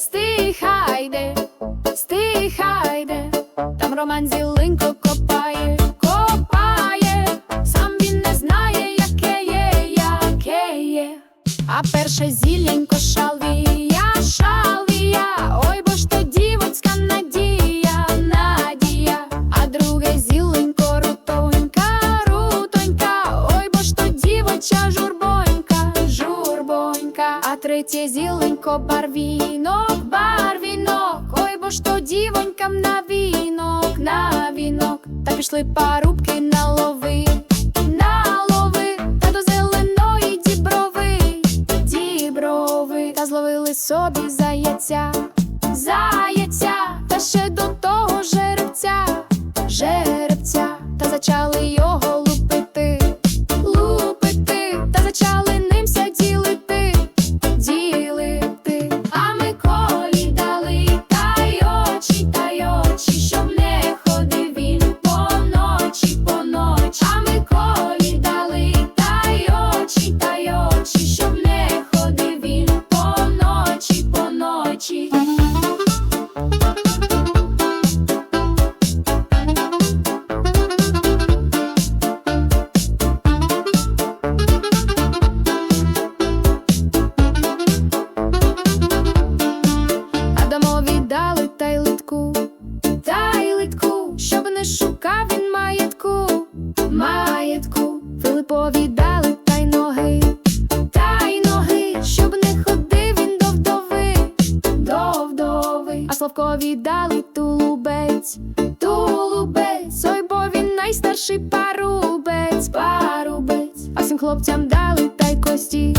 Стихайде, стихайде, там Роман зіленько копає, копає, сам він не знає, яке є, яке є. А перше зіленько шалвія, третє зіленько барвінок, барвінок, ой, бо ж то дівонькам на вінок, на вінок, та пішли парубки на лови, та до зеленої діброви, діброви, та зловили собі заяця, заяця, та ще до того жеребця, дали та й литку, щоб не шукав він маєтку, маєтку, Филипові дали та й ноги, та й ноги, щоб не ходив він до вдови, до вдови, а Славкові дали тулубець, тулубець, ой, бо він найстарший парубець, парубець, а всім хлопцям дали та й кості,